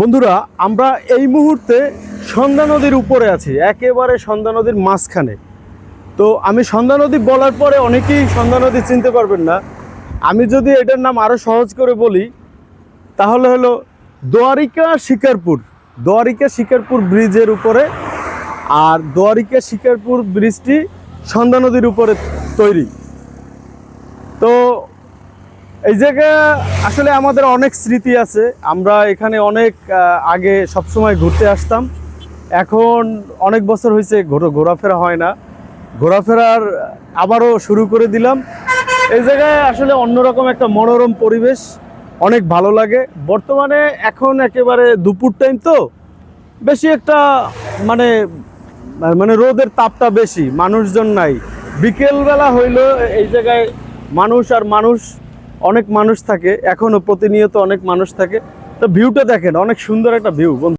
বন্ধুরা, আমরা এই মুহূর্তে সন্ধ্যা নদীর উপরে আছি, একেবারে সন্ধ্যা নদীর মাঝখানে। তো আমি সন্ধ্যা নদী বলার পরে অনেকেই সন্ধ্যা নদী চিনতে পারবেন না। আমি যদি এটার নাম আরও সহজ করে বলি, তাহলে হলো দোয়ারিকা শিকারপুর দোয়ারিকা শিকারপুর ব্রিজের উপরে। আর দোয়ারিকা শিকারপুর ব্রিজটি সন্ধ্যা নদীর উপরে তৈরি। তো এই জায়গা আসলে আমাদের অনেক স্মৃতি আছে। আমরা এখানে অনেক আগে সবসময় ঘুরতে আসতাম। এখন অনেক বছর হয়েছে ঘোরা, ঘোরাফেরা হয় না। ঘোরাফেরার আবারও শুরু করে দিলাম। এই জায়গায় আসলে অন্যরকম একটা মনোরম পরিবেশ, অনেক ভালো লাগে। বর্তমানে এখন একেবারে দুপুর টাইম তো, বেশি একটা মানে মানে রোদের তাপটা বেশি, মানুষজন নাই। বিকেলবেলা হইল এই জায়গায় মানুষ আর মানুষ অনেক মানুষ থাকে, এখনও প্রতিনিয়ত অনেক মানুষ থাকে। তো ভিউটা দেখেন, অনেক সুন্দর একটা ভিউ